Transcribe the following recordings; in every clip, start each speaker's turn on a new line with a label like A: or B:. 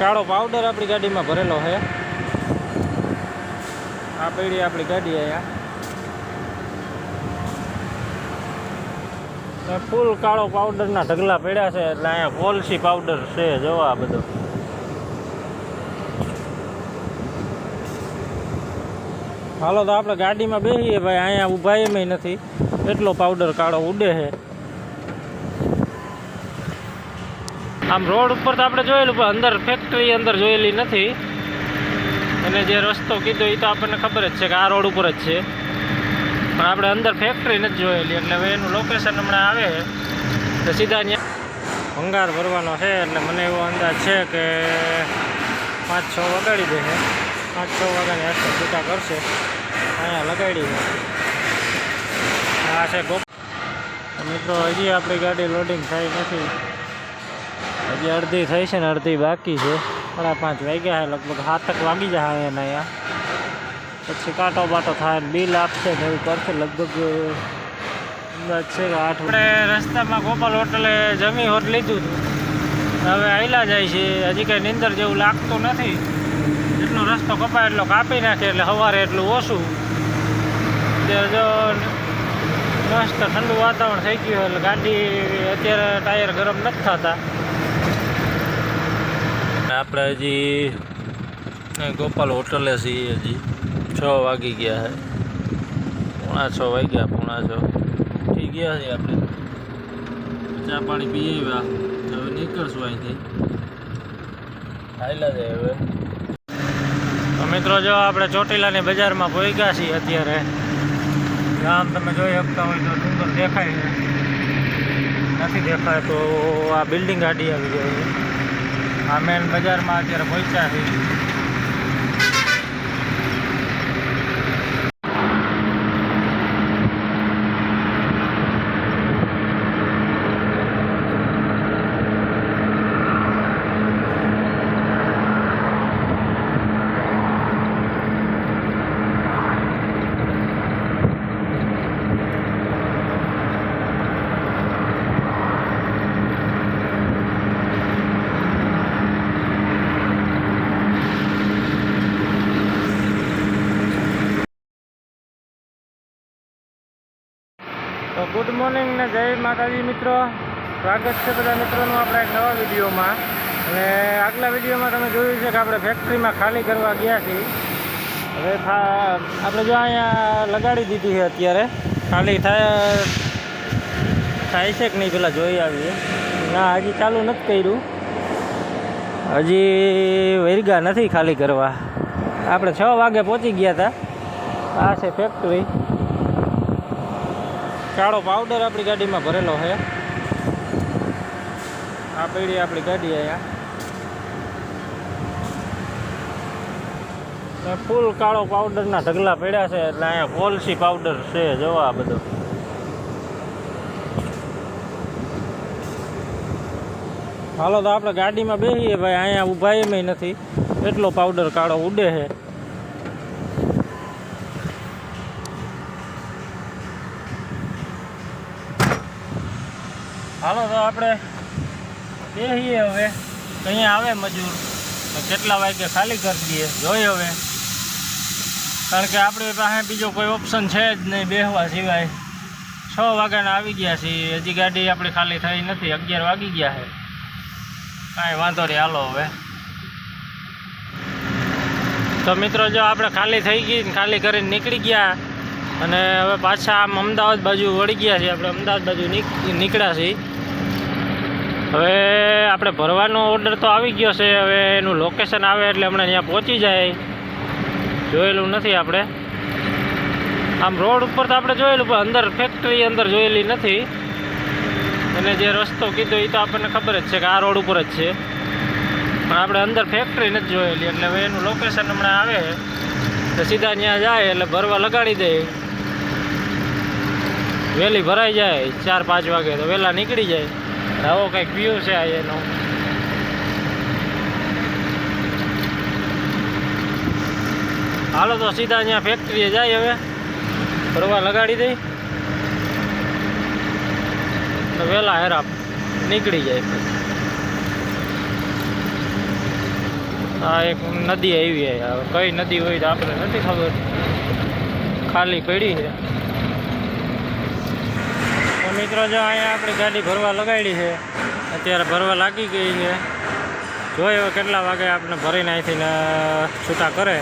A: કાળો પાવડર આપણી ગાડીમાં ભરેલો છે. આ પડી આપણી ગાડી અહીંયા ફૂલ કાળો પાવડરના ઢગલા પડ્યા છે એટલે અહીંયા પોલસી પાવડર છે જોવા આ બધો. હાલો તો આપણે ગાડીમાં બેસીએ ભાઈ, અહીંયા ઊભા એમ નથી. એટલો પાવડર કાળો ઉડે છે. આમ રોડ ઉપર તો આપણે જોયેલું, પણ અંદર ફેક્ટરી અંદર જોયેલી નથી. અને જે રસ્તો કીધો એ તો આપણને ખબર જ છે કે આ રોડ ઉપર જ છે. પણ આપણે અંદર ફેક્ટરી નથી જોયેલી, એટલે હવે એનું લોકેશન હમણાં આવે. તો સીધા ત્યાં ભંગાર ભરવાનો છે, એટલે મને એવો અંદાજ છે કે પાંચ છ વગાડી દેશે પાંચ છ વાગ્યાની આસપાસ છૂટા કરશે. અહીંયા લગાડી આ છે ગોપ મિત્રો, હજી આપણી ગાડી લોડિંગ થઈ નથી. હજી અડધી થઈ છે ને અડધી બાકી છે. સાડા પાંચ વાગ્યા છે, લગભગ સાતક વાગી જાય એને અહીંયા. પછી કાંટો બાટો થાય ને બિલ આપશે ને એવું કરશે. લગભગ, અંદાજ છે કે આઠ આપણે રસ્તામાં ગોપાલ હોટલે જમી હોટ લીધું હતું. હવે આયલા જાય છે. હજી કંઈ નીંદર જેવું લાગતું નથી. જેટલો રસ્તો કપાય, એટલો કાપી નાખે, એટલે સવારે એટલું ઓછું. અત્યારે જો મસ્ત ઠંડુ વાતાવરણ થઈ ગયું એટલે ગાડી અત્યારે ટાયર ગરમ નથી થતા. આપણે હજી ગોપાલ હોટલે છીએ હજી. છ વાગી ગયા છે પોણા છ વાગ્યા, પોણા છ. થઈ ગયા છે આપણે. ચા પાણી પી આવ્યા હવે નીકળશું અહીંથી. હાઈલા છે હવે. તો મિત્રો, જો આપણે ચોટીલાની બજારમાં પહોંચ્યા છીએ અત્યારે. ગામ તમે જોઈ શકતા હોય તો સુંદર દેખાય નથી દેખાય તો આ બિલ્ડિંગ ગાડી આવી જાય. આ મેન બજારમાં અત્યારે પહોંચ્યા છીએ તો ગુડ મોર્નિંગ ને જય માતાજી મિત્રો, સ્વાગત છે બધા મિત્રોનું આપણા એક નવા વિડીયોમાં. અને આગલા વિડીયોમાં તમે જોયું છે કે આપણે ફેક્ટરીમાં ખાલી કરવા ગયા છીએ. હવે આપણે જો અહીંયા લગાડી દીધી છે અત્યારે. ખાલી થાય થાય છે કે નહીં પેલા જોઈ આવીએ. ના, હજી ચાલુ નથી કર્યું. હજી વૈરગા નથી ખાલી કરવા. આપણે છ વાગે પહોંચી ગયા હતા. આ છે ફેક્ટરી કાળો પાવડર આપણી ગાડીમાં ભરેલો છે. આ પડી આપણી ગાડી અહીંયા ફૂલ કાળો પાવડરના ઢગલા પડ્યા છે એટલે અહીંયા પોલસી પાવડર છે જોવા આ બધો. હાલો તો આપણે ગાડીમાં બેસીએ ભાઈ, અહીંયા ઊભા એમ નથી. એટલો પાવડર કાળો ઉડે છે. હાલો, તો આપણે બેહીએ હવે. અહીંયા આવે મજૂર? તો કેટલા વાગે ખાલી કરી દઈએ? જોઈએ હવે. કારણ કે આપણી પાસે બીજો કોઈ ઓપ્શન છે જ નહીં બેસવા સિવાય. છ વાગ્યાના આવી ગયા છીએ. હજી ગાડી આપણી ખાલી થઈ નથી. અગિયાર વાગી ગયા છે. કાંઈ વાંધો નહીં, હાલો હવે. તો મિત્રો, જો આપણે ખાલી થઈ ગઈ ખાલી કરીને નીકળી ગયા અને હવે પાછા આમ અમદાવાદ બાજુ વળી ગયા છીએ. આપણે અમદાવાદ બાજુ નીકળ્યા છીએ. હવે આપણે ભરવાનો ઓર્ડર તો આવી ગયો છે. હવે એનું લોકેશન આવે એટલે હમણાં ત્યાં પહોંચી જાય. જોયેલું નથી આપણે. આમ રોડ ઉપર તો આપણે જોયેલું, પણ અંદર ફેક્ટરી અંદર જોયેલી નથી. અને જે રસ્તો કીધો એ તો આપણને ખબર જ છે કે આ રોડ ઉપર જ છે. પણ આપણે અંદર ફેક્ટરી નથી જોયેલી, એટલે હવે એનું લોકેશન હમણાં આવે. તો સીધા ત્યાં જાય એટલે ભરવા લગાડી દે. વહેલી ભરાઈ જાય ચાર, પાંચ વાગે તો વહેલા નીકળી જાય. આવો કંઈક વ્યૂ છે આ એનો. હાલો તો સીધા ત્યાં ફેક્ટરીએ જાય હવે. ભરવા લગાડી દઈ વહેલા હેરા નીકળી જાય પછી આ એક નદી આવી હવે કઈ નદી હોય તો આપણે નથી ખબર. ખાલી પડી છે. તો મિત્રો, જો અહીંયા આપણી ગાડી ભરવા લગાડી છે. અત્યારે ભરવા લાગી ગઈ છે. જોઈએ કેટલા વાગે આપણે ભરીને અહીંથી છૂટા કરે.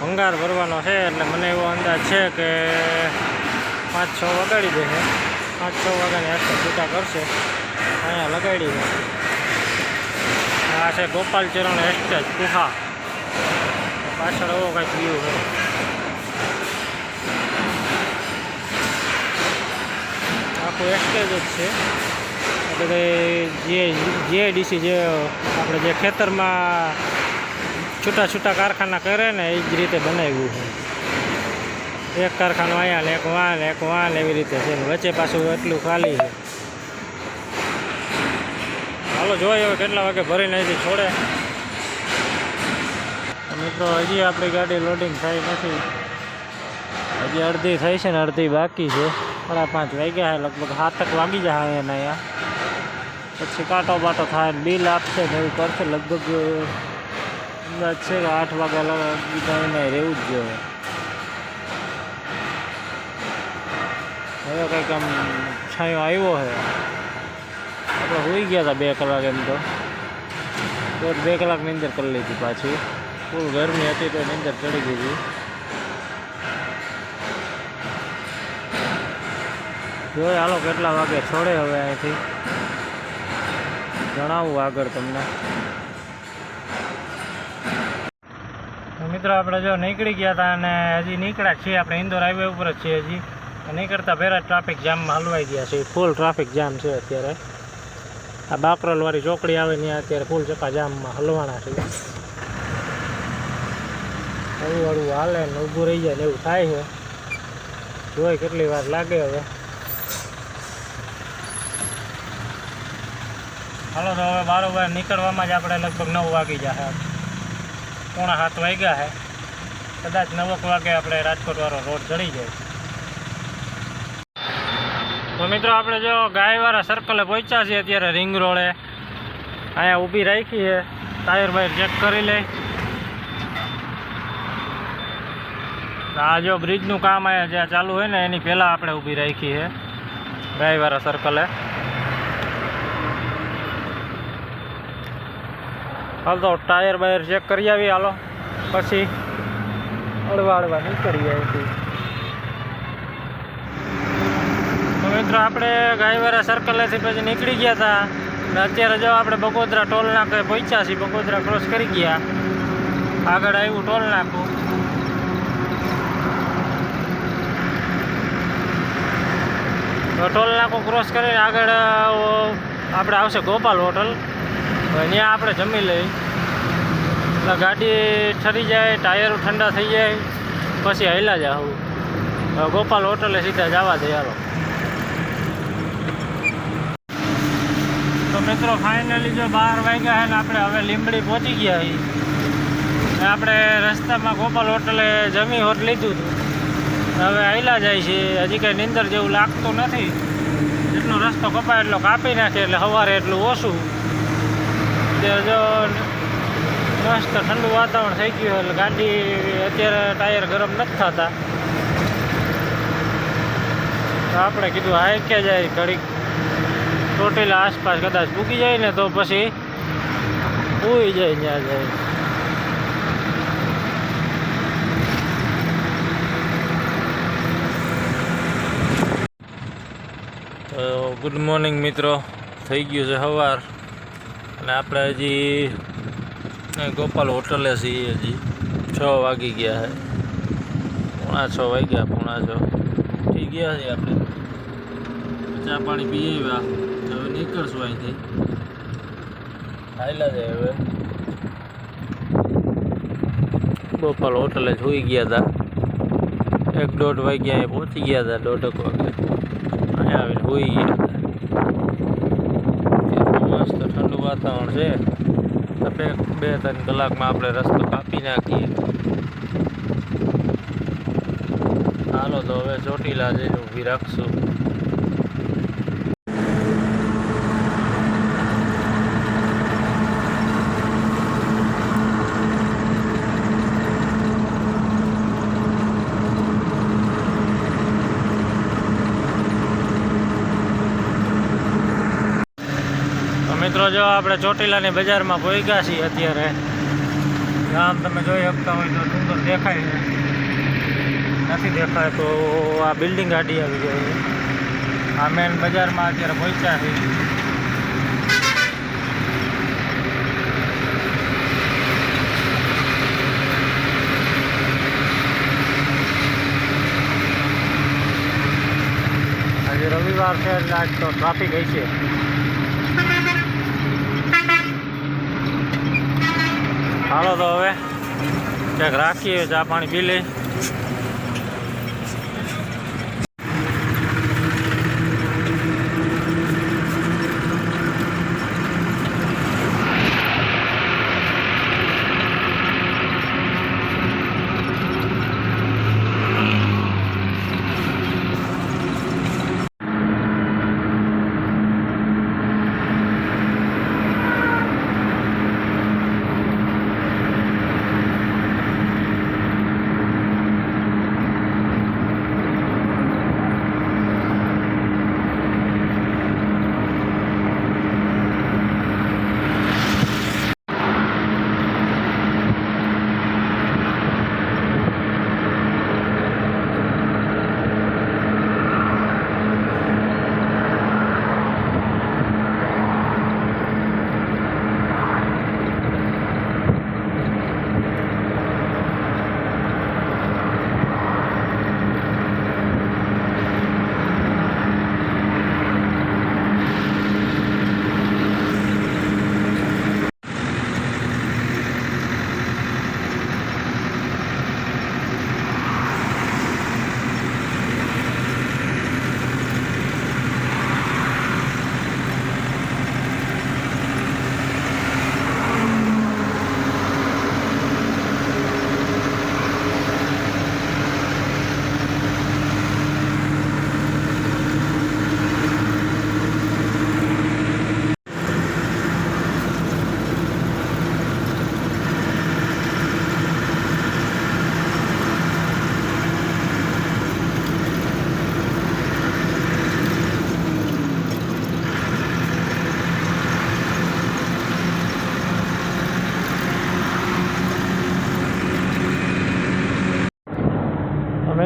A: ભંગાર ભરવાનો છે, એટલે મને એવો અંદાજ છે કે પાંચ છ વગાડી દેશે. પાંચ છ વાગ્યાની આસપાસ છૂટા કરશે. અહીંયા લગાડી છે. આ છે ગોપાલ ચરણ એસ્ટેજ કુહા પાછળ એવો કંઈક વ્યૂ છે. આખું એસ્ટેજ જ છે. એટલે જે જીઆઈડીસી જે આપણે જે ખેતરમાં છૂટા છૂટા કારખાના કરે ને એ જ રીતે બનાવ્યું છે. એક કારખાનું અહીંયા ને એક વાન એક વાન એવી રીતે છે. વચ્ચે પાછું એટલું ખાલી છે. હાલો જોઈએ હવે કેટલા વાગે ભરીને અહીંથી છોડે. મિત્રો, હજી આપણી ગાડી લોડિંગ થઈ નથી. હજી અડધી થઈ છે ને, અડધી બાકી છે. સાડા પાંચ વાગ્યા છે, લગભગ સાતક વાગી જાય અહીંયા ને અહીંયા. પછી કાંટો બાટો થાય ને બિલ આપશે ને એવું કરશે. લગભગ, અંદાજ છે કે આઠ વાગ્યા લગી એને રહેવું જ જોઈએ. હવે કંઈક આમ છાંયો આવ્યો છે. આપણે હોઈ ગયા હતા બે કલાક એમ તો. બે કલાકની અંદર કરી લીધી પાછી. ફૂલ ગરમી હતી તો એની અંદર ચડી ગઈ હતી. જોઈએ હાલો કેટલા વાગે છોડે હવે અહીંથી. જણાવું આગળ તમને. મિત્રો આપણે જો નીકળી ગયા હતા અને હજી નીકળ્યા છીએ. આપણે ઇન્દોર હાઈવે ઉપર જ છીએ હજી. નીકળતા પહેલાં ટ્રાફિક જામમાં હલવાઈ ગયા છે ફૂલ ટ્રાફિક જામ છે અત્યારે. આ બાકરોલવાળી ચોકડી આવે ત્યાં અત્યારે ફૂલ ચક્કા જામમાં હલવાના છે. હળવું હળવું હાલે ને ઊભું રહી જાય ને એવું થાય છે. જોઈ કેટલી વાર લાગે હવે. હાલો તો હવે બારોબાર નીકળવામાં જ આપણે લગભગ નવ વાગી જશે પોણા સાત વાગ્યા છે. કદાચ નવક વાગે આપણે રાજકોટ વાળો રોડ ચડી જાય. તો મિત્રો આપણે જો ગાયવાળા સર્કલે પહોંચ્યા છીએ અત્યારે રિંગ રોડે અહીંયા ઊભી રાખી છે. ટાયર બાયર ચેક કરી લે આ જો બ્રિજનું કામ અહીંયા જ્યાં ચાલુ હોય ને, એની પહેલાં આપણે ઊભી રાખી છે ગાયવાળા સર્કલે હાલ તો ટાયર બાયર ચેક કરી આવી, હાલો. પછી અડવા અડવા નીકળીએ અહીંથી. મિત્રો, આપણે ગાયવાળા સર્કલેથી પછી નીકળી ગયા હતા અત્યારે જો આપણે બગોદરા ટોલ નાકે પહોંચ્યા છીએ, બગોદરા ક્રોસ કરી ગયા. આગળ આવ્યું ટોલ નાકું. તો ટોલ નાકું ક્રોસ કરીને આગળ આપણે આવશે ગોપાલ હોટલ. ત્યાં આપણે જમી લઈ. એટલે ગાડી ઠરી જાય, ટાયરો ઠંડા થઈ જાય, પછી હૈલા જાવ ગોપાલ હોટલે સીધા જવા દે હાલો. મિત્રો ફાઇનલી જો બાર વાગ્યા છે ને, આપણે હવે લીંબડી પહોંચી ગયા છીએ. આપણે રસ્તામાં ગોપાલ હોટલે જમી હોટ લીધું હતું. હવે આયલા જાય છે. હજી કંઈ નીંદર જેવું લાગતું નથી. જેટલો રસ્તો કપાય એટલો કાપી નાખે એટલે સવારે એટલું ઓછું. તે જો મસ્ત ઠંડુ વાતાવરણ થઈ ગયું એટલે ગાડી અત્યારે ટાયર ગરમ નથી થતા. આપણે કીધું હાઈકે જાય ઘડીક. ચોટીલા આસપાસ કદાચ પૂકી જાય ને તો પછી પૂઈ જાય ત્યાં જાય. તો ગુડ મોર્નિંગ મિત્રો. થઈ ગયું છે સવાર અને આપણે હજી ગોપાલ હોટલે છીએ હજી. છ વાગી ગયા છે. પોણા છ વાગ્યા, પોણા છ. થઈ ગયા છે આપણે. ચા પાણી પી નીકળશું અહીંથી હાયલા જાય હવે. ગોપાલ હોટલે જોઈ ગયા હતા એક દોઢ વાગ્યા અહીં પહોંચી ગયા હતા દોઢક વાગે. અહીંયા આવીને હોઈ ગયા હતા મસ્ત ઠંડુ વાતાવરણ છે. તો બે બે ત્રણ કલાકમાં આપણે રસ્તો કાપી નાખીએ. હાલો તો હવે ચોટીલા જઈને ઊભી રાખશું. મિત્રો, જો આપણે ચોટીલાની બજારમાં પહોંચ્યા છીએ અત્યારે ગામ તમે જોઈ શકતા હોય તો સુંદર દેખાય છે. નથી દેખાય તો આ બિલ્ડિંગ ગાડી આવી ગઈ આ મેન બજારમાં અત્યારે પહોંચ્યા છે આજે રવિવાર છે એટલે આજ તો ટ્રાફિક હશે. હાલો તો હવે. ક્યાંક રાખીએ ચા પાણી પી લઈ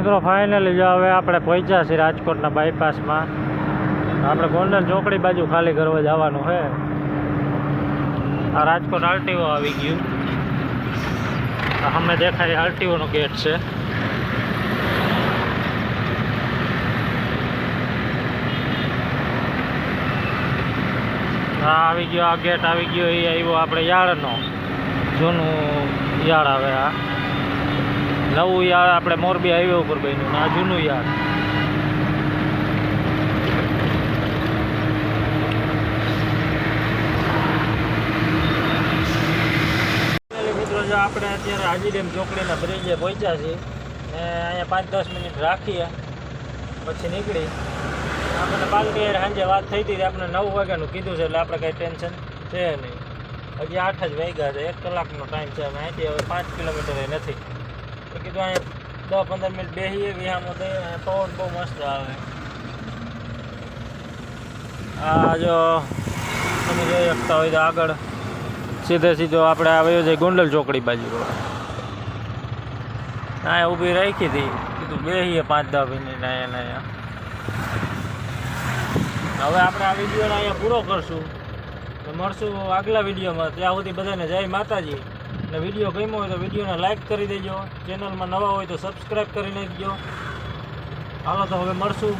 A: મિત્રો ફાઇનલી જો હવે આપણે પહોંચ્યા છીએ રાજકોટના બાયપાસમાં આપણે ગોંડલ ચોકડી બાજુ ખાલી કરવા જવાનું છે. આ રાજકોટ આરટીઓ આવી ગયું. અમે દેખાય આરટીઓનો ગેટ છે. આ આવી ગયો, આ ગેટ આવી ગયો, એ આવ્યો આપણે યાર્ડનો. જૂનું યાર્ડ આવે આ. નવું યાર, આપણે મોરબી હાઈવે ઉપર બન્યું આ જૂનું યાર. આપણે અત્યારે હાજી ડેમ ચોકડીના બ્રિજે પહોંચ્યા છીએ ને અહીંયા પાંચ દસ મિનિટ રાખીએ, પછી નીકળી. આપણને પાલકી સાંજે વાત થઈ હતી, આપણે નવ વાગ્યાનું કીધું છે, એટલે આપણે કંઈ ટેન્શન છે નહીં. હજી આઠ જ વાગ્યા છે, એક કલાકનો ટાઈમ છે અહીંથી હવે પાંચ કિલોમીટર નથી. તો કીધું અહીંયા દસ પંદર મિનિટ બેસીએ વિહામો તો પવન બહુ મસ્ત આવે. આ જો તમે જોઈ શકતા હોય તો આગળ સીધે સીધો આપણે આવ્યો છે ગોંડલ ચોકડી બાજુ અહીંયા ઊભી રાખી હતી. કીધું બેસીએ પાંચ દસ મિનિટ અહીંયા ને અહીંયા. હવે આપણે આ વિડીયોને અહીંયા પૂરો કરશું. તો મળશું આગલા વિડીયોમાં. ત્યાં સુધી બધાને જય માતાજી. અને વીડિયો ગમ્યો હોય તો વિડીયોને લાઇક કરી દેજો. ચેનલમાં નવા હોય તો સબસ્ક્રાઈબ કરી નાખજો. હાલો તો હવે મળશું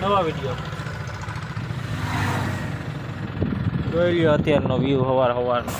A: નવા વીડિયો જોઈ લ્યો અત્યારનો વ્યૂ હવાર સવારનો